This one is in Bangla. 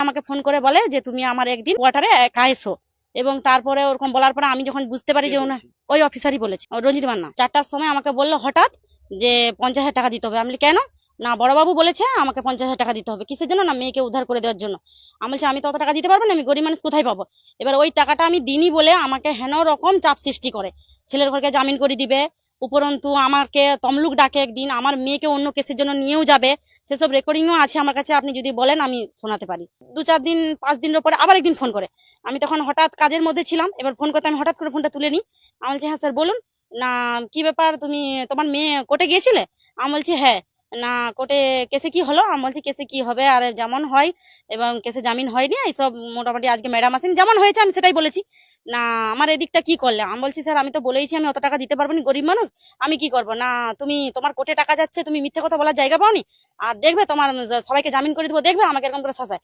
আমাকে ফোন করে বলে যে তুমি আমার একদিন কোয়ার্টারে একা এসো। এবং তারপরে ওরকম বলার পরে আমি যখন বুঝতে পারি যে ওনার ওই অফিসারই বলেছে রঞ্জিত মান্না। চারটার সময় আমাকে বলল হঠাৎ যে পঞ্চাশ হাজার টাকা দিতে হবে। আমি কেন? না বড়বাবু বলেছে আমাকে পঞ্চাশ হাজার টাকা দিতে হবে। কিসের জন্য? না মেয়েকে উদ্ধার করে দেওয়ার জন্য। আমি বলছি আমি তো অত টাকা দিতে পারব না আমি গরিব মানুষ কোথায় পাবো? এবার ওই টাকাটা আমি দিনই বলে আমাকে হেন রকম চাপ সৃষ্টি করে। ছেলের ঘরকে জামিন করে দিবে উপরন্তু আমাকে তমলুক ডাকে একদিন, আমার মেয়েকে অন্য কেসের জন্য নিয়েও যাবে। সেসব রেকর্ডিংও আছে আমার কাছে, আপনি যদি বলেন আমি শোনাতে পারি। দু চার দিন, পাঁচ দিনের পরে আবার একদিন ফোন করে। আমি তখন হঠাৎ কাজের মধ্যে ছিলাম, এবার ফোন করতে আমি হঠাৎ করে ফোনটা তুলে নিই। আমি বলছি হ্যাঁ স্যার, বলুন। না, কি ব্যাপার? তুমি, তোমার মেয়ে কোর্টে গিয়েছিলে? আমি বলছি হ্যাঁ। না, কোর্টে কেসে কি হলো? আমি বলছি, কেসে কি হবে? আর যেমন হয়, এবং কেসে জামিন হয়নি এইসব মোটামুটি আজকে ম্যাডাম আছেন, যেমন হয়েছে, আমি সেটাই বলেছি। না, আমার এদিকটা কি করলে? আমি বলছি, স্যার, আমি তো বলেইছি, আমি অত টাকা দিতে পারব না, গরিব মানুষ, আমি কি করব? না, তুমি, তোমার কোর্টে টাকা যাচ্ছে, তুমি মিথ্যে কথা বলার জায়গা পাওনি? আর দেখবে, তোমার, সবাইকে জামিন করে দেবো, দেখবে, আমাকে এরকম করে শাসায়।